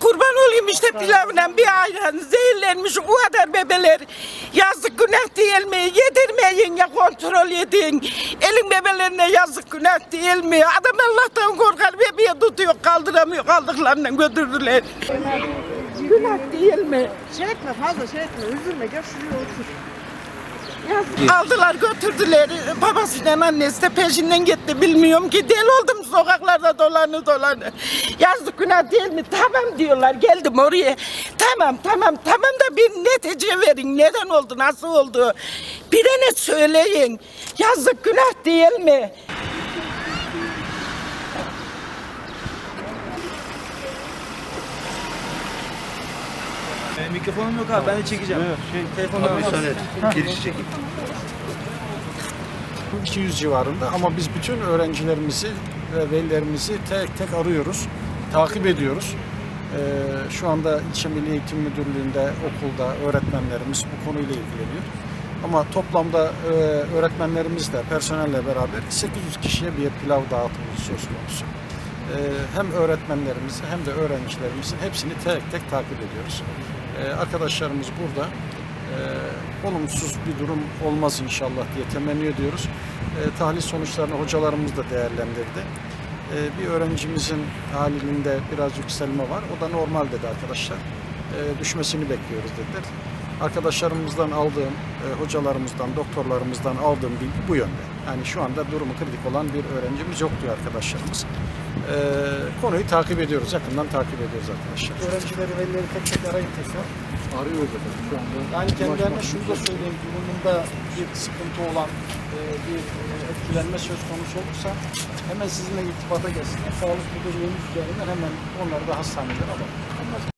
Kurban olayım işte pilavla bir ayran zehirlenmiş o kadar bebeler. Yazık günah değil mi? Yedirmeyin ya kontrol edin. Elin bebelerine yazık günah değil mi? Adam Allah'tan korkar bebeği tutuyor kaldıramıyor kaldıklarından götürdüler. günah değil mi? Şey etme fazla şey etme üzülme gel şuraya otur. Aldılar götürdüler. Babasıyla annesi de peşinden gitti. Bilmiyorum ki deli oldum sokaklarda dolanı dolanı. Yazdık günah değil mi? Tamam diyorlar. Geldim oraya. Tamam tamam tamam da bir netice verin. Neden oldu? Nasıl oldu? Bir de ne söyleyin. Yazık günah değil mi? E, mikrofonum yok abi ben de çekeceğim. şey, Telefonla müsaade et. Girişi çekeyim. 200 civarında ama biz bütün öğrencilerimizi ve velilerimizi tek tek arıyoruz, takip ediyoruz. Ee, şu anda İlçe Milli Eğitim Müdürlüğü'nde, okulda öğretmenlerimiz bu konuyla ilgileniyor. Ama toplamda e, öğretmenlerimizle, personelle beraber 800 kişiye bir pilav dağıtımı söz konusu. Ee, hem öğretmenlerimizi hem de öğrencilerimizin hepsini tek tek takip ediyoruz. Ee, arkadaşlarımız burada. Ee, olumsuz bir durum olmaz inşallah diye temenni ediyoruz. Ee, tahlil sonuçlarını hocalarımız da değerlendirdi. Bir öğrencimizin halinde biraz yükselme var. O da normal dedi arkadaşlar. Ee, düşmesini bekliyoruz dediler. Arkadaşlarımızdan aldığım, e, hocalarımızdan, doktorlarımızdan aldığım bilgi bu yönde. Yani şu anda durumu kritik olan bir öğrencimiz yok diyor arkadaşlarımız. Ee, konuyu takip ediyoruz, yakından takip ediyoruz arkadaşlar. Öğrencileri, velileri tek tek arayın tekrar. Arıyoruz efendim şu anda. Yani kendilerine şunu da söyleyeyim, durumunda bir sıkıntı olan, e, bir e, etkilenme söz konusu olursa hemen sizinle irtibata gelsinler. Sağlık müdürlüğümüz üzerinden hemen onları da hastanelere alalım.